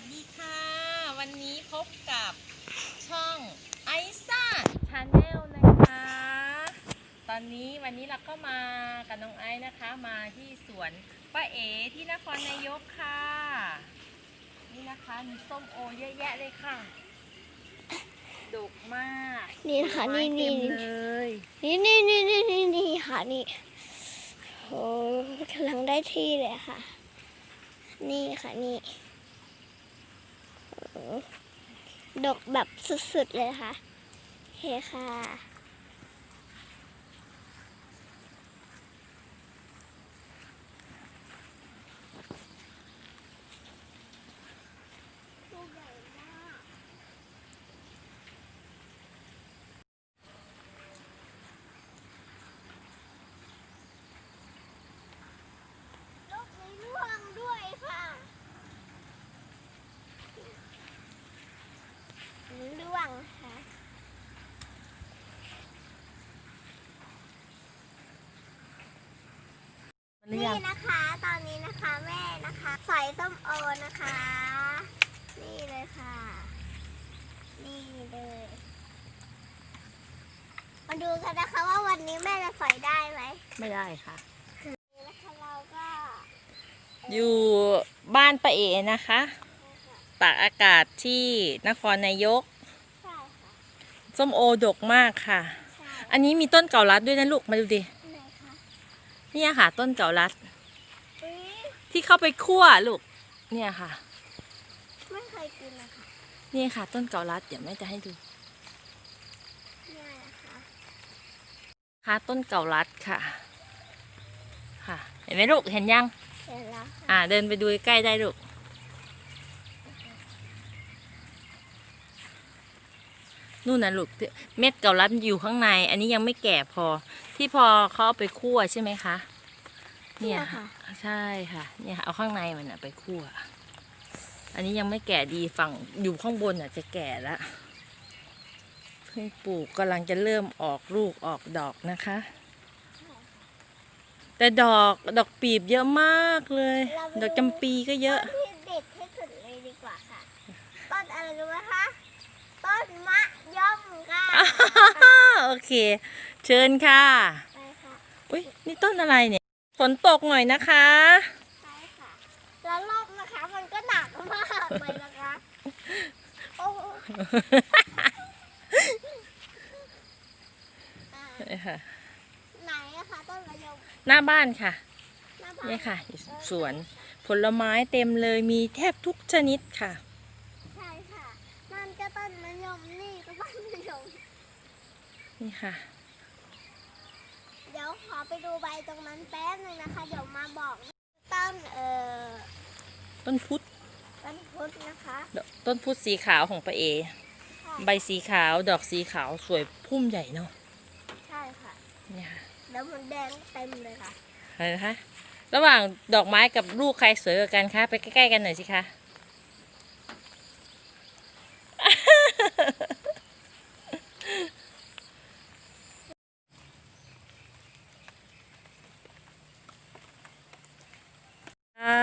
สดีค่ะ วันนี้พบกับช่องไอซ่าชาแนลนะคะ ตอนนี้วันนี้เราก็มากับน้องไอซ์นะคะ มาที่สวนป้าเอที่นครนายกค่ะ นี่นะคะมีส้มโอเยอะแยะเลยค่ะดกมากนี่นะคะไม้นี่เต็นี่มเลยนี่นี่นี่นี่นี่นี่ค่ะนี่โอ้กำลังได้ที่เลยค่ะ นี่ค่ะนี่โอ้ ดกแบบสุดๆเลยค่ะโอเคค่ะ ลูกนี้ร่วงด้วยค่ะ ร่วงค่ะหรือนี่ยังนะคะ ตอนนี้นะคะแม่นะคะใส่ส้มโอนะคะ นี่เลยค่ะ นี่เลยมาดูกันนะคะว่าวันนี้แม่จะใส่ได้ไหมไม่ได้ค่ะนี่นะคะเราก็ อยู่บ้านป้าเอนะคะตากอากาศที่นครนายกใช่ค่ะ ส้มโอดกมากค่ะใช่อันนี้มีต้นเก่าลัดด้วยนะลูกมาดูดิไหนคะเนี่ยค่ะ ต้นเก่าลัดอุ๊ยที่เข้าไปคั่วลูก เนี่ยค่ะ ไม่เคยกินนะคะนี่ค่ะ ต้นเก่าลัดเดี๋ยวแม่จะให้ดูเนี่ยนะคะค่ะต้นเก่าลัดค่ะ ค่ะ เห็นไหมลูกเห็นยังเสร็จแล้วค่ะอ่าเดินไปดูใกล้ๆได้ลูก นู่นนะลูกเม็ดเก่าลัดอยู่ข้างใน อันนี้ยังไม่แก่พอ ที่พอเขาเอาไปคั่วใช่ไหมคะ เนี่ยค่ะ ใช่ค่ะ เนี่ยค่ะเอาข้างในมันนะไปคั่ว อันนี้ยังไม่แก่ดีฝั่งอยู่ข้างบนอะจะแก่แล้วเพิ่งปลูกกำลังจะเริ่มออกลูกออกดอกนะคะ แต่ดอกดอกปีบเยอะมากเลย ดอกจำปีก็เยอะต้นที่เด็ดที่สุดเลยดีกว่าค่ะต้นอะไรรู้ไหมคะ ต้นมะย่อมค่ะโอเค เชิญค่ะไปค่ะอุ้ยนี่ต้นอะไรเนี่ยฝนตกหน่อยนะคะไปค่ะ แล้วรอบนะคะมันก็หนักมากเลยนะคะโอ้โหอ่าไหนอะคะต้นมะยมหน้าบ้านค่ะหน้าบ้านเนี่ยค่ะอยู่สวนผลไม้เต็มเลยมีแทบทุกชนิดค่ะ ใช่ค่ะ นั่นก็ต้นมะยมนี่ก็ ต้นมะยมนี่ค่ะ เดี๋ยวขอไปดูใบตรงนั้นแป๊บหนึงนะคะ เดี๋ยวมาบอกต้นเอ่อต้นพุทธต้นพุทธนะคะดอกต้นพุทธสีขาวของป้าเอค่ะใบสีขาวดอกสีขาวสวยพุ่มใหญ่เนาะใช่ค่ะเนี่ยค่ะแล้วมันแดงเต็มเลยค่ะอะไรนะคะระหว่างดอกไม้กับลูกใครสวยกว่ากันคะไปใกล้ๆกันหน่อยสิคะค่ะ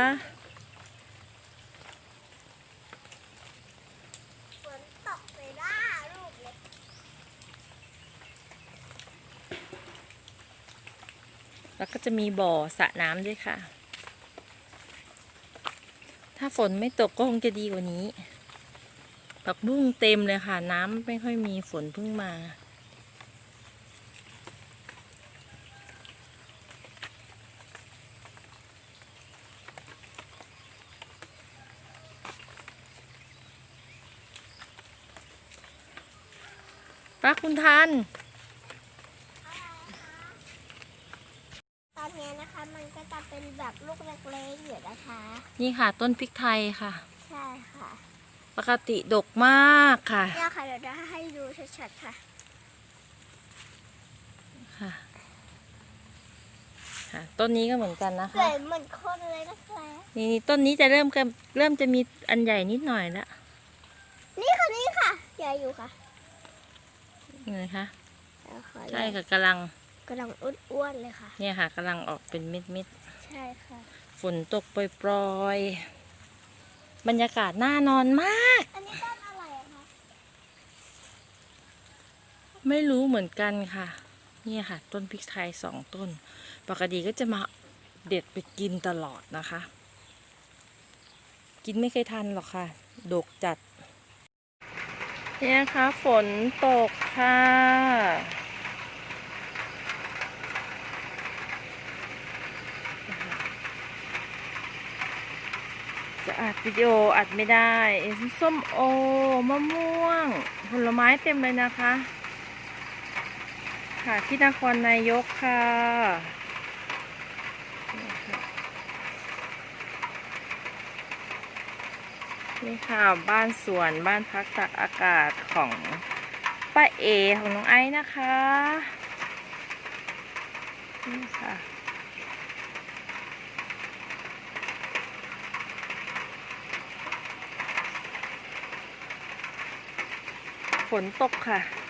ฝนตกใส่หน้าลูกเลย แล้วก็จะมีบ่อสระน้ำด้วยค่ะ ถ้าฝนไม่ตกก็คงจะดีกว่านี้ผักบุ้งเต็มเลยค่ะ น้ำไม่ค่อยมีฝนเพิ่งมาป้าคุณทัน อนนี้นะคะ มันก็จะเป็นแบบลูกเล็กๆอยู่นะคะ นี่ค่ะ ต้นพริกไทยค่ะ ใช่ค่ะ ปกติดกมากค่ะเนี่ยค่ะเดี๋ยวจะให้ดูชัดๆค่ะ ค่ะ ค่ะ ต้นนี้ก็เหมือนกันนะสคะ วยเหมือนคนเลยนะคะนี่นี่ต้นนี้จะเริ่มกันเริ่มจะมีอันใหญ่นิดหน่อยแล้วนี่ค่ะนี่ค่ะใหญ่อยู่ค่ะนี่นะคะแล้วขอใช่ค่ะกำลัง กำลังอ้วนๆเลยค่ะ เนี่ยค่ะกำลังออกเป็นเม็ดเม็ดใช่ค่ะ ๆฝนตกปล่อยบรรยากาศน่านอนมาก อันนี้ต้นอะไรอะคะไม่รู้เหมือนกันค่ะ เนี่ยค่ะ ต้นพริกไทยสองต้น ปกติก็จะมาเด็ดไปกินตลอดนะคะ กินไม่เคยทันหรอกค่ะดกจัด เนี่ยนะคะฝนตกค่ะ จะอัดวิดีโออัดไม่ได้ส้มโอมะม่วง ผลไม้เต็มเลยนะคะ ค่ะที่นครนายกค่ะนี่ค่ะบ้านสวนบ้านพักตากอากาศของป้าเอของน้องไอ้นะคะนี่ค่ะ ฝนตกค่ะ